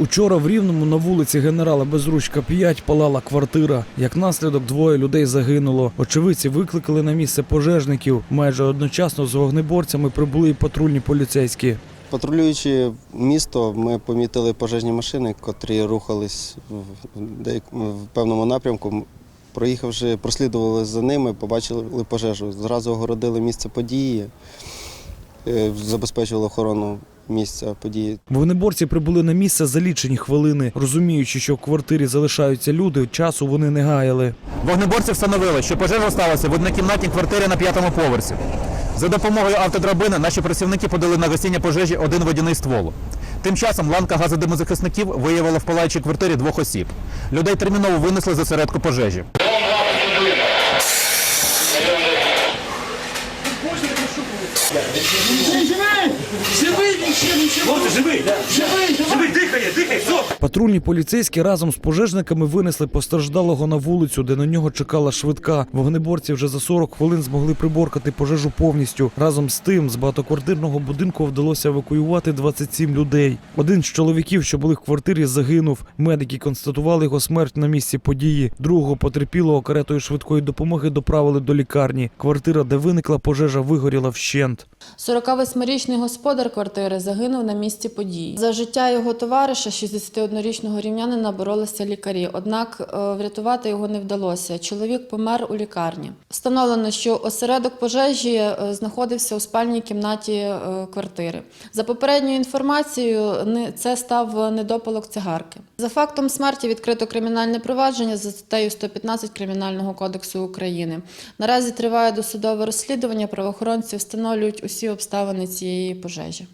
Учора в Рівному на вулиці генерала Безручка 5 палала квартира. Як наслідок двоє людей загинуло. Очевидці викликали на місце пожежників. Майже одночасно з вогнеборцями прибули і патрульні поліцейські. Патрулюючи місто, ми помітили пожежні машини, котрі рухались в, певному напрямку. Проїхавши, прослідували за ними, побачили пожежу. Зразу огородили місце події, забезпечували охорону місця події. Вогнеборці прибули на місце за лічені хвилини, розуміючи, що в квартирі залишаються люди. Часу вони не гаяли. Вогнеборці встановили, що пожежа сталася в однокімнатній квартирі на п'ятому поверсі. За допомогою автодрабини наші працівники подали на гасіння пожежі один водяний ствол. Тим часом ланка газодимозахисників виявила в палаючій квартирі двох осіб. Людей терміново винесли з осередку пожежі. Живий! Живий! Живий! Живий! Живий! Дихає! Дихає! Стоп! Патрульні поліцейські разом з пожежниками винесли постраждалого на вулицю, де на нього чекала швидка. Вогнеборці вже за 40 хвилин змогли приборкати пожежу повністю. Разом з тим, з багатоквартирного будинку вдалося евакуювати 27 людей. Один з чоловіків, що були в квартирі, загинув. Медики констатували його смерть на місці події. Другого потерпілого каретою швидкої допомоги доправили до лікарні. Квартира, де виникла пожежа, вигоріла вщент. 48-річний господар квартири загинув на місці події. За життя його товариша, 61-річного рівнянина, боролися лікарі. Однак е, врятувати його не вдалося. Чоловік помер у лікарні. Встановлено, що осередок пожежі е, знаходився у спальній кімнаті е, квартири. За попередньою інформацією, це став недопалок цигарки. За фактом смерті відкрито кримінальне провадження за статтею 115 Кримінального кодексу України. Наразі триває досудове розслідування. Правоохоронці встановлюють усі обставини цієї пожежі.